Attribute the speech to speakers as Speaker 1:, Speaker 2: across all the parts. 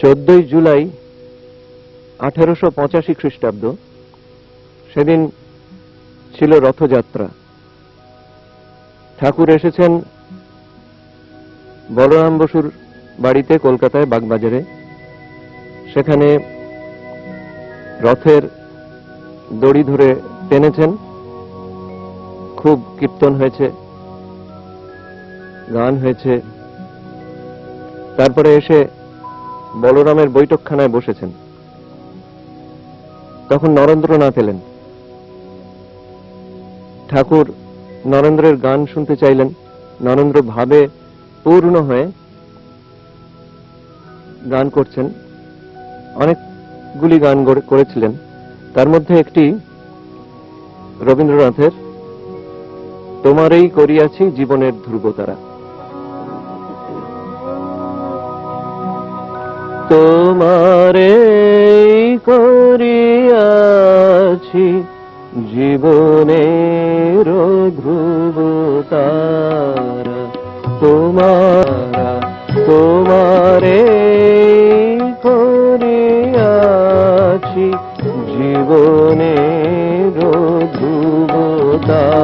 Speaker 1: চোদ্দই জুলাই আঠেরোশো পঁচাশি খ্রিস্টাব্দ। সেদিন ছিল রথযাত্রা। ঠাকুর এসেছেন বলরাম বসুর বাড়িতে কলকাতায় বাগবাজারে। সেখানে রথের দড়ি ধরে টেনেছেন। খুব কীর্তন হয়েছে, গান হয়েছে। তারপরে এসে বলরামের বৈঠকখানায় বসেছেন। তখন নরেন্দ্রনাথ এলেন। ঠাকুর নরেন্দ্রের গান শুনতে চাইলেন। নরেন্দ্র ভাবে পূর্ণ হয়ে গান করছেন। অনেকগুলি গান করেছিলেন। তার মধ্যে একটি, রবীন্দ্রনাথের, তোমারই করিয়াছি জীবনের ধ্রুবতারা। তোমারে করিয়াছি জীবনের ধ্রুবতারা। তোমারা তোমারে করিয়াছি জীবনের ধ্রুবতারা।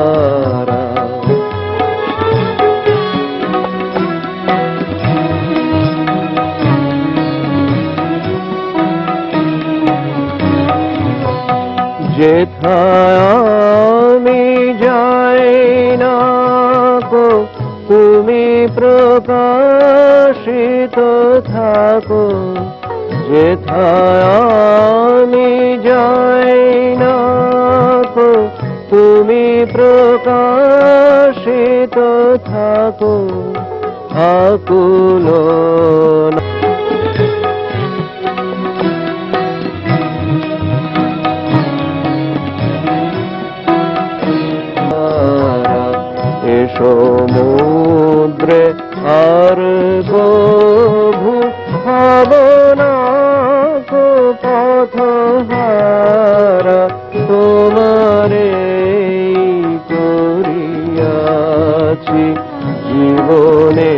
Speaker 1: যেথায় আমি যাই না গো তুমি প্রকাশিত থাকো। যেথায় আমি যাই না গো তুমি প্রকাশিত থাকো। আকুল সমুদ্রে আর গভু ভাবনা পথ হারা তোমারে করিয়াছি জীবনে